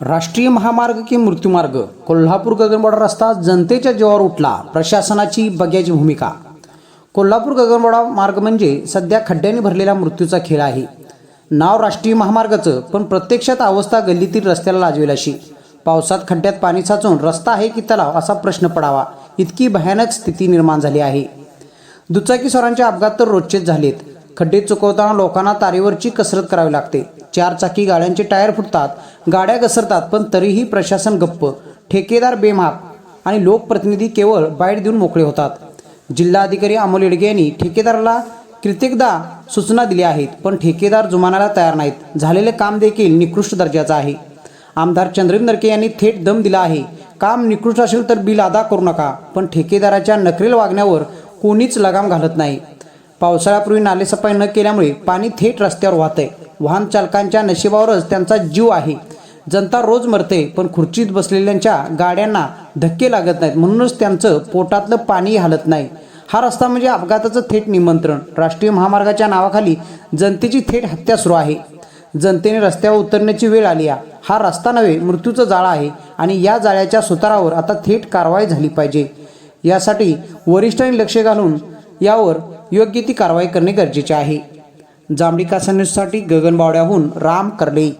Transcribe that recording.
राष्ट्रीय महामार्ग की मृत्यूमार्ग. कोल्हापूर गगनबाडा रस्ता जनतेच्या जीवावर उठला प्रशासनाची बग्याची भूमिका. कोल्हापूर गगनबाडा मार्ग म्हणजे सध्या खड्ड्यांनी भरलेला मृत्यूचा खेळ आहे. नाव राष्ट्रीय महामार्गाचं पण प्रत्यक्षात अवस्था गल्लीतील रस्त्याला लाजवेल अशी. पावसात खड्ड्यात पाणी साचून रस्ता आहे की तलाव असा प्रश्न पडावा इतकी भयानक स्थिती निर्माण झाली आहे. दुचाकी स्वरांचे अपघात तर रोजचेच झालेत. खड्डे चुकवताना लोकांना तारेवरची कसरत करावी लागते. चार चाकी गाड्यांचे टायर फुटतात गाड्या घसरतात पण तरीही प्रशासन गप्प ठेकेदार बेमाप आणि लोकप्रतिनिधी केवळ बाईट देऊन मोकळे होतात. जिल्हाधिकारी अमोल येडगे यांनी ठेकेदाराला कित्येकदा सूचना दिल्या आहेत पण ठेकेदार जुमानाला तयार नाहीत. झालेले काम देखील निकृष्ट दर्जाचं आहे. आमदार चंद्रीम नरके यांनी थेट दम दिला आहे. काम निकृष्ट असेल तर बिल अदा करू नका पण ठेकेदाराच्या नकरेल वागण्यावर कोणीच लगाम घालत नाही. पावसाळ्यापूर्वी नालेसफाई न केल्यामुळे पाणी थेट रस्त्यावर वाहतंय. वाहन चालकांच्या नशिबावरच त्यांचा जीव आहे. जनता रोज मरते पण खुर्चीत बसलेल्यांच्या गाड्यांना धक्के लागत नाहीत. म्हणूनच त्यांचं पोटातलं पाणी हलत नाही. हा रस्ता म्हणजे अपघाताचं थेट निमंत्रण. राष्ट्रीय महामार्गाच्या नावाखाली जनतेची थेट हत्या सुरू आहे. जनतेने रस्त्यावर उतरण्याची वेळ आली आहे. हा रस्ता नव्हे मृत्यूचं जाळं आहे आणि या जाळ्याच्या सुतारावर आता थेट कारवाई झाली पाहिजे. यासाठी वरिष्ठांनी लक्ष घालून यावर योग्य ती कारवाई करणे गरजेचे आहे. जांभळी कासा न्यूजसाठी गगनबावड्याहून राम कर्ले